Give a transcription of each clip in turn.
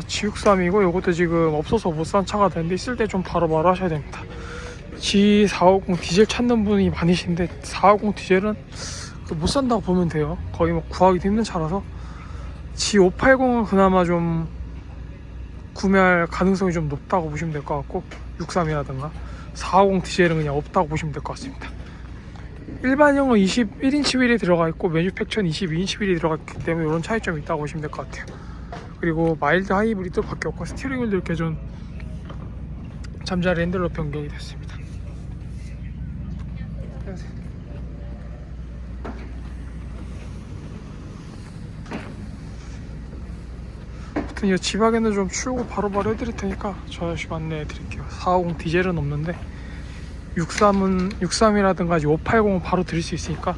G63이고 이것도 지금 없어서 못 산 차가 되는데 있을 때 좀 바로바로 하셔야 됩니다. G450 디젤 찾는 분이 많으신데 450 디젤은 그못 산다고 보면 돼요. 거의 뭐 구하기도 힘든 차라서 G580은 그나마 좀 구매할 가능성이 좀 높다고 보시면 될 것 같고 63이라든가 450 디젤은 그냥 없다고 보시면 될 것 같습니다. 일반형은 21인치 휠이 들어가 있고 매뉴팩처는 22인치 휠이 들어가 있기 때문에 이런 차이점이 있다고 보시면 될 것 같아요. 그리고 마일드 하이브리드 바뀌었고 스티어링 휠도 이렇게 좀 잠자리 핸들로 변경이 됐습니다. 아무튼 이 지박에는 좀 출고 바로바로 해드릴 테니까 저 아저씨 안내해 드릴게요. 450 디젤은 없는데 63은 63이라든가 580은 바로 드릴 수 있으니까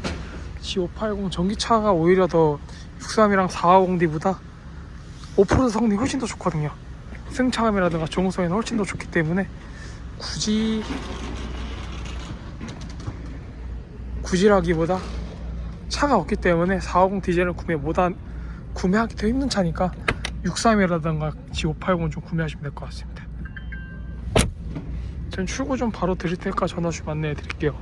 G580 전기차가 오히려 더 63이랑 450D보다 5% 성능이 훨씬 더 좋거든요. 승차감이라든가 조응성에는 훨씬 더 좋기 때문에 굳이 굳이라기보다 차가 없기 때문에 450 디젤을 구매 못한 구매하기 더 힘든 차니까 63이라든가 G580은 좀 구매하시면 될 것 같습니다. 전 출고 좀 바로 드릴 테니까 전화 주면 안내해 드릴게요.